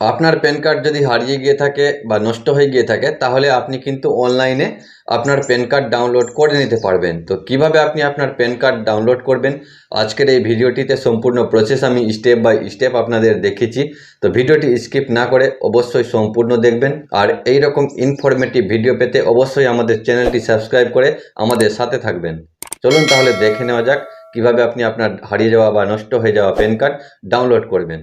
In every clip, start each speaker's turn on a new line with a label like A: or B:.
A: আপনার pan card যদি হারিয়ে গিয়ে থাকে বা নষ্ট হয়ে গিয়ে থাকে, তাহলে আপনি কিন্তু অনলাইনে আপনার প্যান কার্ড ডাউনলোড করে নিতে পারবেন। তো কীভাবে আপনি আপনার প্যান কার্ড ডাউনলোড করবেন? আজকের এই ভিডিওটিতে সম্পূর্ণ প্রসেস আমি স্টেপ বাই স্টেপ আপনাদের দেখেছি তো ভিডিওটি স্কিপ না করে অবশ্যই সম্পূর্ণ দেখবেন। আর এই রকম ইনফরমেটিভ ভিডিও পেতে অবশ্যই আমাদের চ্যানেলটি সাবস্ক্রাইব করে আমাদের সাথে থাকবেন। চলুন তাহলে দেখে নেওয়া যাক কীভাবে আপনি আপনার হারিয়ে যাওয়া বা নষ্ট হয়ে যাওয়া প্যান কার্ড ডাউনলোড করবেন।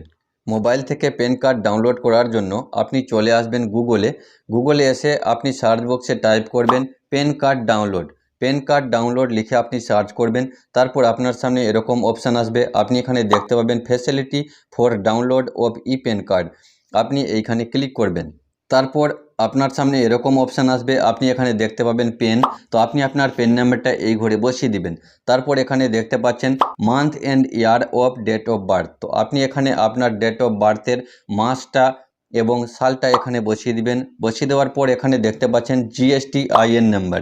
A: মোবাইল থেকে প্যান কার্ড ডাউনলোড করার জন্য আপনি চলে আসবেন গুগলে। গুগলে এসে আপনি সার্চ বক্সে টাইপ করবেন PAN card download. PAN card download লিখে আপনি সার্চ করবেন, তারপর আপনার সামনে এরকম অপশান আসবে। আপনি এখানে দেখতে পাবেন facility for download of e PAN card. আপনি এইখানে ক্লিক করবেন। তারপর আপনার সামনে এরকম অপশান আসবে, আপনি এখানে দেখতে পাবেন পেন তো আপনি আপনার পেন নাম্বারটা এই ঘরে বসিয়ে দিবেন। তারপর এখানে দেখতে পাচ্ছেন month and year of date of birth তো আপনি এখানে আপনার ডেট অফ বার্থের মাসটা এবং সালটা এখানে বসিয়ে দিবেন। বসিয়ে দেওয়ার পর এখানে দেখতে পাচ্ছেন জিএসটি আইএন নাম্বার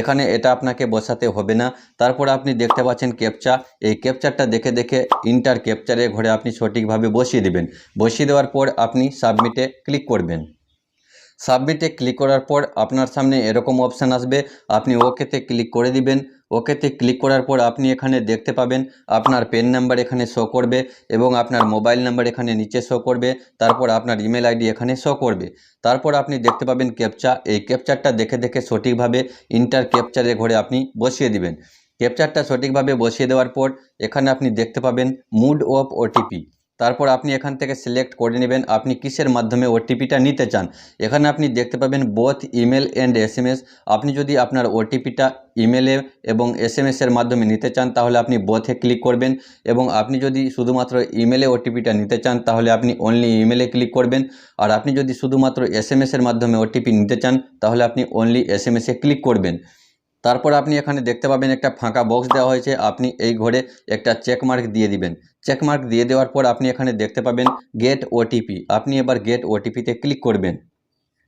A: এখানে এটা আপনাকে বসাতে হবে না। তারপর আপনি দেখতে পাচ্ছেন ক্যাপচা এই ক্যাপচারটা দেখে দেখে ইন্টার ক্যাপচারে ঘরে আপনি সঠিকভাবে বসিয়ে দিবেন। বসিয়ে দেওয়ার পর আপনি সাবমিটে ক্লিক করবেন। সাবমিটে ক্লিক করার পর আপনার সামনে এরকম অপশান আসবে। আপনি ওকেতে ক্লিক করে দিবেন। ওকেতে ক্লিক করার পর আপনি এখানে দেখতে পাবেন আপনার পেন নাম্বার এখানে শো করবে এবং আপনার মোবাইল নাম্বার এখানে নিচে শো করবে। তারপর আপনার ইমেল আইডি এখানে শো করবে। তারপর আপনি দেখতে পাবেন ক্যাপচা। এই ক্যাপচারটা দেখে দেখে সঠিকভাবে ইন্টার ক্যাপচারে ঘরে আপনি বসিয়ে দিবেন। ক্যাপচারটা সঠিকভাবে বসিয়ে দেওয়ার পর এখানে আপনি দেখতে পাবেন মুড অফ ওটিপি। তারপর আপনি এখান থেকে সিলেক্ট করে নেবেন আপনি কিসের মাধ্যমে ওটিপিটা নিতে চান। এখানে আপনি দেখতে পাবেন বোথ ইমেল অ্যান্ড এস আপনি যদি আপনার ওটিপিটা ইমেলে এবং এস এম এর মাধ্যমে নিতে চান, তাহলে আপনি বোথে ক্লিক করবেন এবং আপনি যদি শুধুমাত্র ইমেলে ওটিপিটা নিতে চান, তাহলে আপনি অনলি ইমেলে ক্লিক করবেন। আর আপনি যদি শুধুমাত্র এস এম এর মাধ্যমে ওটিপি নিতে চান, তাহলে আপনি অনলি এস এম এসে ক্লিক করবেন। তারপর আপনি এখানে দেখতে পাবেন একটা ফাঁকা বক্স দেওয়া হয়েছে। আপনি এই ঘরে একটা চেকমার্ক দিয়ে দিবেন। চেকমার্ক দিয়ে দেওয়ার পর আপনি এখানে দেখতে পাবেন গেট ওটিপি আপনি এবার গেট ওটিপিতে ক্লিক করবেন।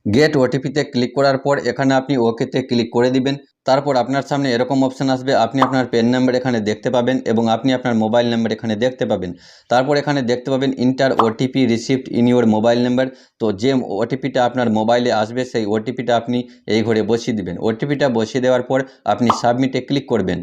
A: গেট ওটিপিতে ক্লিক করার পর এখানে আপনি ওকেতে ক্লিক করে দিবেন। তারপর আপনার সামনে এরকম অপশান আসবে, আপনি আপনার পেন নাম্বার এখানে দেখতে পাবেন এবং আপনি আপনার মোবাইল নাম্বার এখানে দেখতে পাবেন। তারপর এখানে দেখতে পাবেন enter OTP receipt in your mobile number তো যে ওটিপিটা আপনার মোবাইলে আসবে, সেই ওটিপিটা আপনি এই ঘরে বসিয়ে দিবেন। ওটিপিটা বসিয়ে দেওয়ার পর আপনি সাবমিটে ক্লিক করবেন।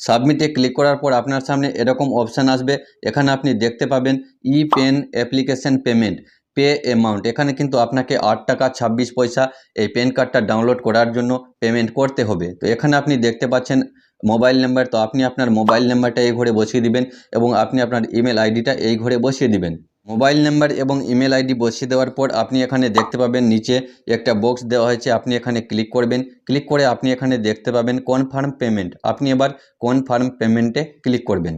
A: সাবমিটে ক্লিক করার পর আপনার সামনে এরকম অপশান আসবে। এখানে আপনি দেখতে পাবেন e PAN application payment pay amount এখানে কিন্তু আপনাকে আট টাকা ছাব্বিশ পয়সা এই প্যান কার্ডটা ডাউনলোড করার জন্য পেমেন্ট করতে হবে। তো এখানে আপনি দেখতে পাচ্ছেন মোবাইল নাম্বার তো আপনি আপনার মোবাইল নাম্বারটা এই ঘরে বসিয়ে দিবেন এবং আপনি আপনার ইমেল আইডিটা এই ঘরে বসিয়ে দিবেন। মোবাইল নাম্বার এবং ইমেল আইডি বসিয়ে দেওয়ার পর আপনি এখানে দেখতে পাবেন নিচে একটা বক্স দেওয়া হয়েছে, আপনি এখানে ক্লিক করবেন। ক্লিক করে আপনি এখানে দেখতে পাবেন কনফার্ম পেমেন্ট আপনি এবার কনফার্ম পেমেন্টে ক্লিক করবেন।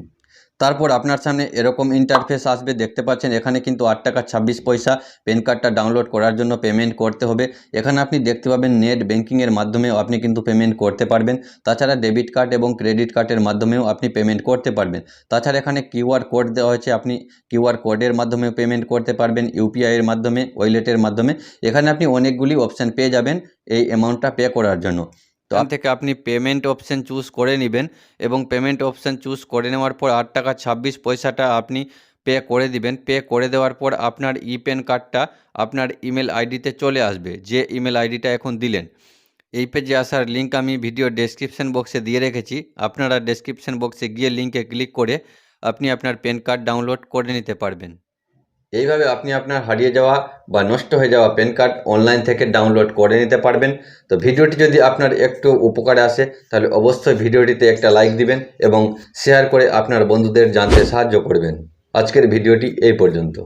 A: তারপর আপনার সামনে এরকম ইন্টারফেস আসবে, দেখতে পাচ্ছেন এখানে কিন্তু আট টাকা ছাব্বিশ পয়সা প্যান কার্ডটা ডাউনলোড করার জন্য পেমেন্ট করতে হবে। এখানে আপনি দেখতে পাবেন নেট ব্যাঙ্কিংয়ের মাধ্যমেও আপনি কিন্তু পেমেন্ট করতে পারবেন। তাছাড়া ডেবিট কার্ড এবং ক্রেডিট কার্ডের মাধ্যমেও আপনি পেমেন্ট করতে পারবেন। তাছাড়া এখানে কিউআর কোড দেওয়া হয়েছে, আপনি কিউআর কোডের মাধ্যমেও পেমেন্ট করতে পারবেন ইউপিআইয়ের মাধ্যমে ওয়েলেটের মাধ্যমে। এখানে আপনি অনেকগুলি অপশান পেয়ে যাবেন এই অ্যামাউন্টটা পে করার জন্য। এখান থেকে আপনি পেমেন্ট অপশান চুজ করে নেবেন এবং পেমেন্ট অপশান চুজ করে নেওয়ার পর আট টাকা ছাব্বিশ পয়সাটা আপনি পে করে দিবেন। পে করে দেওয়ার পর আপনার ই পেন কার্ডটা আপনার ইমেল আইডিতে চলে আসবে। যে ইমেল আইডিটা এখন দিলেন। এই পেজে আসার লিঙ্ক আমি ভিডিও ডেসক্রিপশন বক্সে দিয়ে রেখেছি। আপনারা ডেসক্রিপশন বক্সে গিয়ে লিঙ্কে ক্লিক করে আপনি আপনার পেন কার্ড ডাউনলোড করে নিতে পারবেন। এইভাবে আপনি আপনার হারিয়ে যাওয়া বা নষ্ট হয়ে যাওয়া প্যান কার্ড অনলাইন থেকে ডাউনলোড করে নিতে পারবেন। তো ভিডিওটি যদি আপনার একটু উপকারে আসে, তাহলে অবশ্যই ভিডিওটিতে একটা লাইক দিবেন এবং শেয়ার করে আপনার বন্ধুদের জানতে সাহায্য করবেন। আজকের ভিডিওটি এই পর্যন্ত।